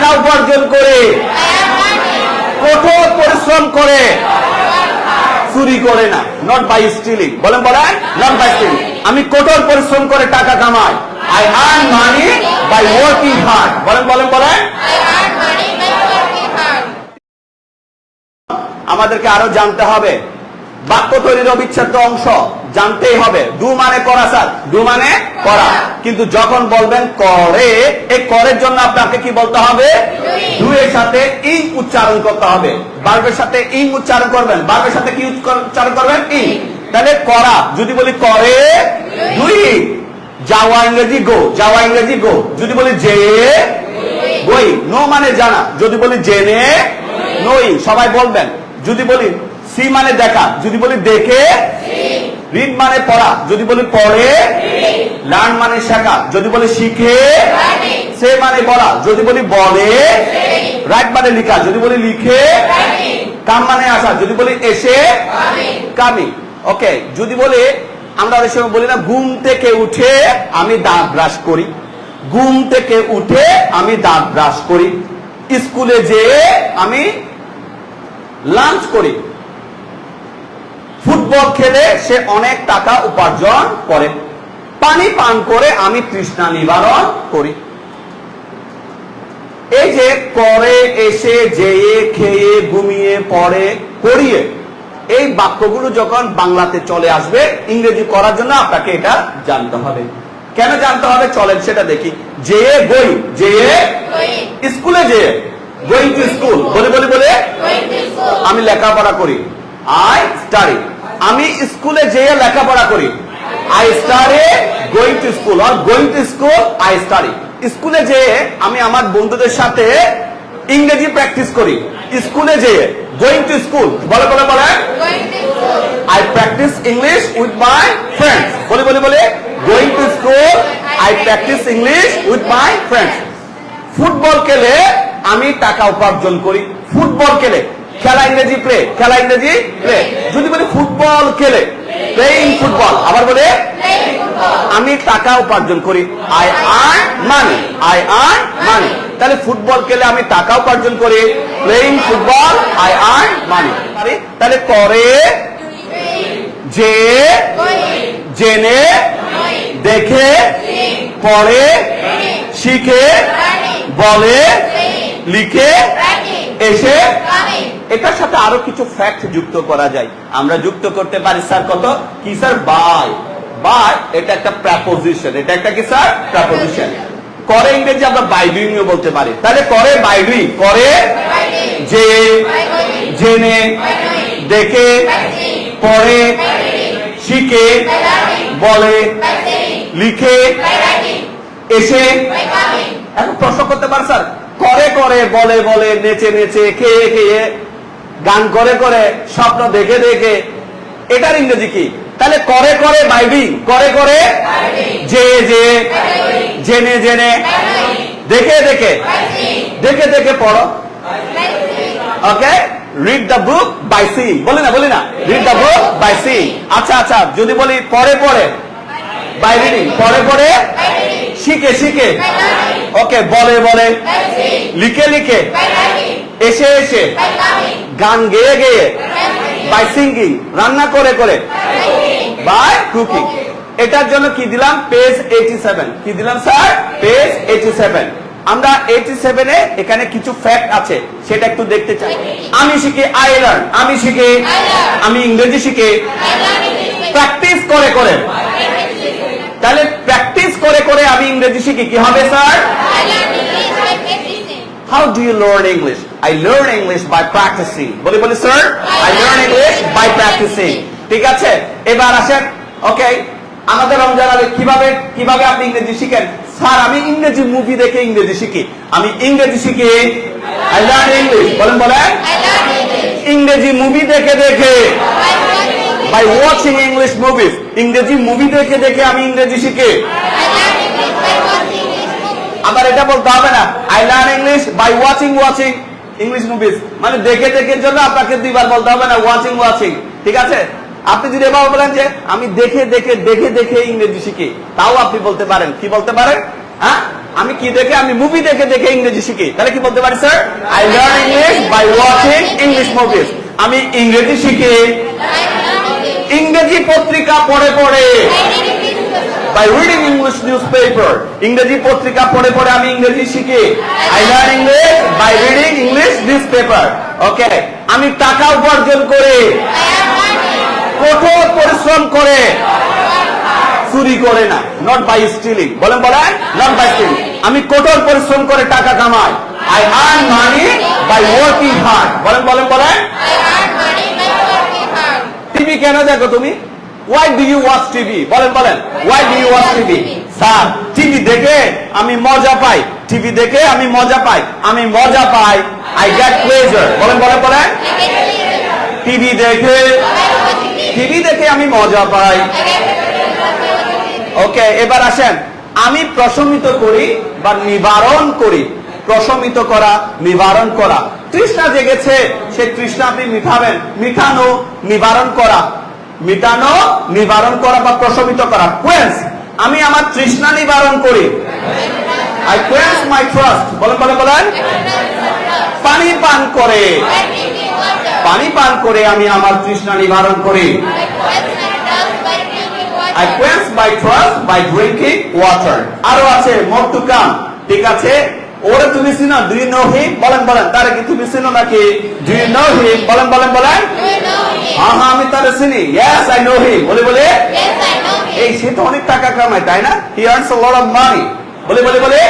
টাকা উপার্জন করে কঠোর পরিশ্রম করে চুরি করে না নট বাই স্টিলিং বলেন বলেন নট বাই স্টিলিং আমি কঠোর পরিশ্রম করে টাকা কামাই। I earn money by working hard বলেন বলেন বলেন। আমাদেরকে আরও জানতে হবে বাক্য তৈরির অবিচ্ছেদ্য অংশ জানতেই হবে। দু মানে করা, স্যার। দু মানে করা। কিন্তু যখন বলবেন করে, এই করের জন্য আপনাকে কি বলতে হবে? দুইয়ের সাথে ইং উচ্চারণ করতে হবে। বার্বের সাথে ইং উচ্চারণ করবেন। বার্বের সাথে কি উচ্চারণ করবেন? ইং। তাহলে করা, যদি বলি করে, দুই। যাওয়া ইংরেজি গো, যাওয়া ইংরেজি গো। যদি বলি যে বই নো মানে জানা। যদি বলি জেনে, নই। সবাই বলবেন। যদি বলি সি মানে দেখা, যদি বলি দেখে, রিড মানে পড়া, যদি বলি পড়ে, লার্ন মানে শেখা, যদি বলি শিখে, সে মানে বলা, যদি বলি বলে, রাইট মানে লিখা, যদি বলি লিখে, কাম মানে আসা, যদি বলি এসে, কামি। ওকে, যদি বলি, আমরা অনেক সময় বলি না, ঘুম থেকে উঠে আমি দাঁত ব্রাশ করি। ঘুম থেকে উঠে আমি দাঁত ব্রাশ করি। স্কুলে যেয়ে আমি লাঞ্চ করি। ফুটবল খেলে সে অনেক টাকা উপার্জন করে। পানি পান করে আমি তৃষ্ণা নিবারণ করি। এই যে করে এসে যেয়ে খেয়ে ঘুমিয়ে পড়ে করিয়ে এই বাক্যগুলো যখন বাংলাতে চলে আসবে ইংরেজি করার জন্য আপনাকে এটা জানতে হবে। কেন জানতে হবে? চলেন সেটা দেখি। যেয়ে বই যেয়ে স্কুলে যেয়ে গোয়িং টু স্কুল বলে বলে বলে আমি লেখাপড়া করি। আই স্টাডি আমি স্কুলে যেয়ে লেখাপড়া করি। I study going to school R going to school I study স্কুলে যেয়ে আমি আমার বন্ধুদের সাথে ইংরেজি প্র্যাকটিস করি। স্কুলে যেয়ে গোয়িং টু স্কুল বলে বলে বলে। I practise English with my friends বলে বলে বলে। Going to school I practise English with my friends football খেলে আমি টাকা উপার্জন করি। ফুটবল খেলে খেলা ইংরেজি প্লে খেলা ইংরেজি প্লে যদি বলি ফুটবল খেলে প্লেইং ফুটবল আবার বলে আমি টাকা উপার্জন করি I earn money I earn money তাহলে ফুটবল খেলে আমি টাকা উপার্জন করি playing football I earn money তাহলে করে যে জেনে দেখে পড়ে শিখে বলে লিখে এসে এটার সাথে আরও কিছু ফ্যাক্ট যুক্ত করা যায়। আমরা যুক্ত করতে পারি, স্যার, কত? কি, স্যার? বাই বাই এটা একটা প্রাপোজিশন এটা একটা কি, স্যার? প্রাপোজিশন করে ইংরেজি আমরা বাই ডুইং বলতে পারি। তাহলে করে বাই ডুইং করে যে, জেনে, দেখে, পড়ে, শিখে, বলে, লিখে, এসে। এখন প্রশ্ন করতে পারে, স্যার, করে করে, বলে বলে, নেচে নেচে, খেয়ে খেয়ে গান করে করে, স্বপ্ন দেখে দেখে। এটার ইংরেজি কি? তাহলে করে করে বাইবি, করে করে যে যে, জেনে জেনে। দেখে দেখে দেখে দেখে পড়ো। Okay read the book by see বলি না বলি না। Read the book by see আচ্ছা আচ্ছা যদি বলি পরে পরে বাই রিডিং পরে পরে শিখে শিখে। ওকে বলে বলে, লিখে লিখে, এসে এসে। গান গেয়ে গেয়ে বাই সিঙ্গিং রান্না করে করে বাই কুকিং এটার জন্য কি দিলাম? পেজ এইটি সেভেন কি দিলাম স্যার পেজ এইটি সেভেন আমরা এইটি সেভেনে এখানে কিছু ফ্যাক্ট আছে সেটা একটু দেখতে চাই। আমি শিখি আই লার্ন আমি শিখি আমি ইংরেজি শিখি। প্র্যাকটিস করে করে। তাহলে প্র্যাকটিস করে করে আমি ইংরেজি শিখি। কি হবে sir how do you learn English I learn English by practising বলি বলি sir I learn English by practising ঠিক আছে? এবার আসেন। ওকে আমাদের রমজান আলী কীভাবে কীভাবে আপনি ইংরেজি শিখেন? স্যার আমি ইংরেজি মুভি দেখে ইংরেজি শিখি। আমি ইংরেজি শিখি। আই লার্ন ইংলিশ বলেন বলেন। ইংরেজি মুভি দেখে দেখে। বাই ওয়াচিং ইংলিশ মুভিজ ইংরেজি মুভি দেখে দেখে আমি ইংরেজি শিখি। আবার এটা বলতে হবে না। I learn English by watching watching English movies মানে দেখে দেখে জন্য আপনাকে দুইবার বলতে হবে না ওয়াচিং ওয়াচিং ঠিক আছে? আপনি যদি এবার বলেন যে আমি দেখে দেখে দেখে দেখে ইংরেজি শিখি তাও আপনি বলতে পারেন। কি বলতে পারেন? হ্যাঁ? আমি কি দেখে আমি মুভি দেখে দেখে ইংরেজি শিখি। তাহলে কি বলতে পারি sir I learn English by watching English movies আমি ইংরেজি শিখি। ইংরেজি পত্রিকা পড়ে পড়ে। By reading English news paper ইংরেজি পত্রিকা পড়ে পড়ে আমি ইংরেজি শিখি। I learn English by reading English newspaper okay আমি টাকা উপার্জন করে। কঠোর পরিশ্রম করে। চুরি করে না। নট বাই স্টিলিং বলেন বলেন নট বাই স্টিলিং আমি কঠোর পরিশ্রম করে টাকা কামাই। I earn money by working hard বলেন বলেন বলেন। টিভি কেন দেখো তুমি? Why do you watch TV বলেন বলেন। Why do you watch TV sir TV দেখে আমি মজা পাই। টিভি দেখে আমি মজা পাই। আমি মজা পাই। আই গেট প্লেজার বলেন বলেন বলেন। টিভি দেখে টিভি দেখে আমি মজা পাই। ওকে এবার আসেন। আমি প্রশমিত করি বা নিবারণ করি। প্রশমিত করা নিবারণ করা। তৃষ্ণা জেগেছে সে তৃষ্ণা আপনি মিঠাবেন। মিঠানো নিবারণ করা। মিটানো, নিবারণ করা বা প্রশমিত করা। কোয়েন্স আমি আমার তৃষ্ণা নিবারণ করি। আই কোয়েন্স মাই ট্রাস্ট বলেন বলেন বলেন। পানি পান করে। পানি পান করে আমি আমার তৃষ্ণা নিবারণ করি। I quench my thirst by drinking water. আরও আছে, more to come. ঠিক আছে? ওরে তুমি চিনো ডু ইউ নো হিম বলেন বলেন তারে কি তুমি চিনো নাকি? ডু ইউ নো হিম বলেন। বলেন বলেন হ্যাঁ হ্যাঁ আমি তারে চিনি। ইয়েস আই নো হিম বলে বলে। এই সে তো অনেক টাকা কামায় তাই না? He earns a lot of মানি বলে বলে বলে।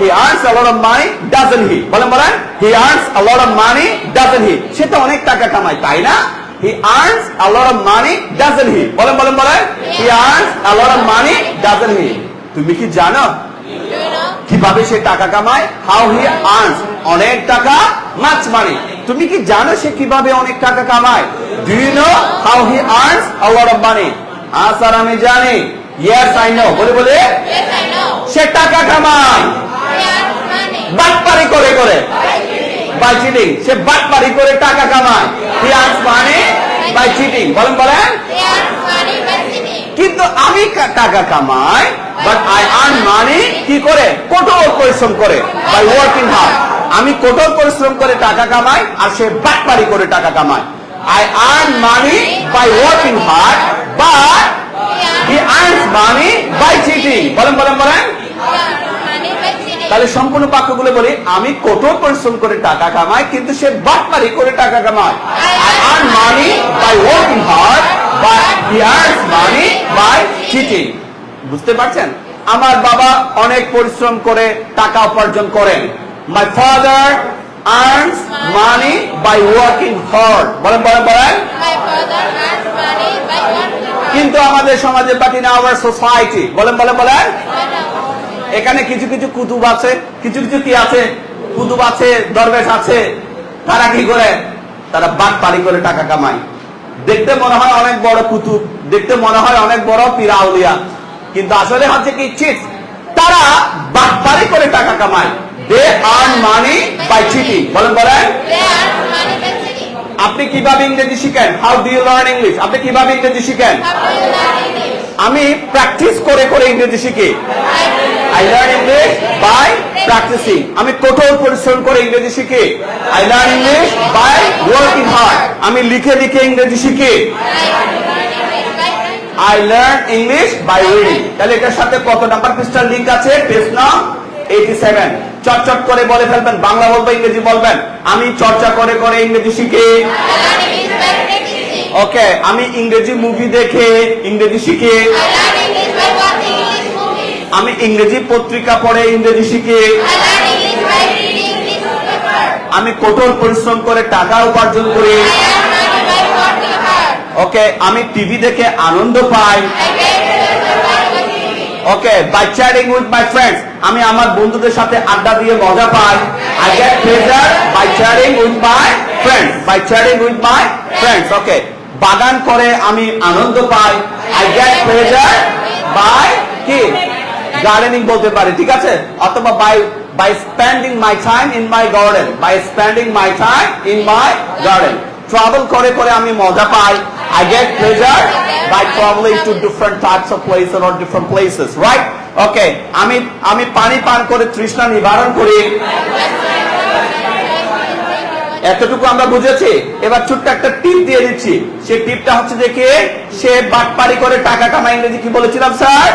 He earns a lot of money doesn't he বলেন বলেন। He earns a lot of money doesn't he সে তো অনেক টাকা কামায় তাই না? He earns a lot of money doesn't he বলেন বলেন বলেন। He earns a lot of money doesn't he তুমি কি জানো? কীভাবে সে টাকা কামায়? হাউ হি আর্নস অনেক টাকা মাছ মানি তুমি কি জানো সে কীভাবে অনেক টাকা কামায়? Do you know how he earns a lot of money হ্যাঁ স্যার আমি জানি। ইয়েস আই নো বলে বলে? সে টাকা কামায়। বাটপারি করে করে। বাই চিটিং সে বাটপারি করে টাকা কামায়। He earns money by cheating বলেন বলেন? কিন্তু আমি টাকা কামাই বাট আই আর্ন মানি কি করে? কঠোর পরিশ্রম করে বাই ওয়ার্কিং হার্ড আমি কঠোর পরিশ্রম করে টাকা কামাই, আর সে বাটপারি করে টাকা কামায়। I earn money by working hard but he earns money by cheating বলেন বলেন বলেন। তাহলে সম্পূর্ণ বাক্যগুলো বলি, আমি কঠোর পরিশ্রম করে টাকা কামাই, কিন্তু সে বাটপারি করে টাকা কামায়। I earn money by working hard but বুঝতে পারছেন? আমার বাবা অনেক পরিশ্রম করে টাকা উপার্জন করেন। My father earns money by working hard বলেন বলেন বলেন। কিন্তু আমাদের সমাজে বাকি না আওয়ার সোসাইটি বলেন বলেন বলেন। এখানে কিছু কিছু কুতুব আছে কিছু কিছু কি আছে? কুতুব আছে দরবেশ আছে। তারা কি করে? তারা বাদ পারি করে টাকা কামায়। দেখতে মনে হয় অনেক বড় কুতুব দেখতে মনে হয় অনেক বড় পিরাউলিয়া কিন্তু আসলে হচ্ছে কি চিট তারা বাটপারি করে টাকা কামায়। They earn money by cheating. বলেন বলেন। আপনি কীভাবে ইংরেজি শিখেন? How do you learn English আপনি কীভাবে ইংরেজি শিখেন? আমি প্র্যাকটিস করে করে ইংরেজি শিখি। I learn English by practising আমি কঠোর পরিশ্রম করে ইংরেজি শিখি। I learn English by working hard আমি লিখে লিখে ইংরেজি শিখি। I learn English by reading তাহলে এটার সাথে কত নাম্বার পৃষ্ঠার লিঙ্ক আছে? পেজ নাম এইটি সেভেন চটচট করে বলে ফেলবেন বাংলা বলবেন ইংরেজি বলবেন। আমি চর্চা করে করে ইংরেজি শিখি। ওকে আমি ইংরেজি মুভি দেখে ইংরেজি শিখি। আমি ইংরেজি পত্রিকা পড়ে ইংরেজি শিখি। আমি কঠোর পরিশ্রম করে টাকা উপার্জন করি। ওকে, আমি টিভি দেখে আনন্দ পাই। Okay by chatting with my friends আমি আমার বন্ধুদের সাথে আড্ডা দিয়ে মজা পাই। I get pleasure by chatting with my friends by chatting with my friends okay. বাগান করে আমি আনন্দ পাই। আই গেট প্লেজার বাই কি? গার্ডেনিং বলতে পারি ঠিক আছে? অথবা by by spending my time in my garden by spending my time in my garden travel করে করে আমি মজা পাই। I get pleasure by traveling to different types of places or different places, right? Okay আমি আমি পানি পান করে তৃষ্ণা নিবারণ করি। এতটুকু আমরা বুঝেছি? এবার ছোট্ট একটা টিপ দিয়ে দিচ্ছি। সেই টিপটা হচ্ছে যে কে? সে বাটপারি করে টাকা কামায় ইংরেজি কি বলেছিলাম স্যার?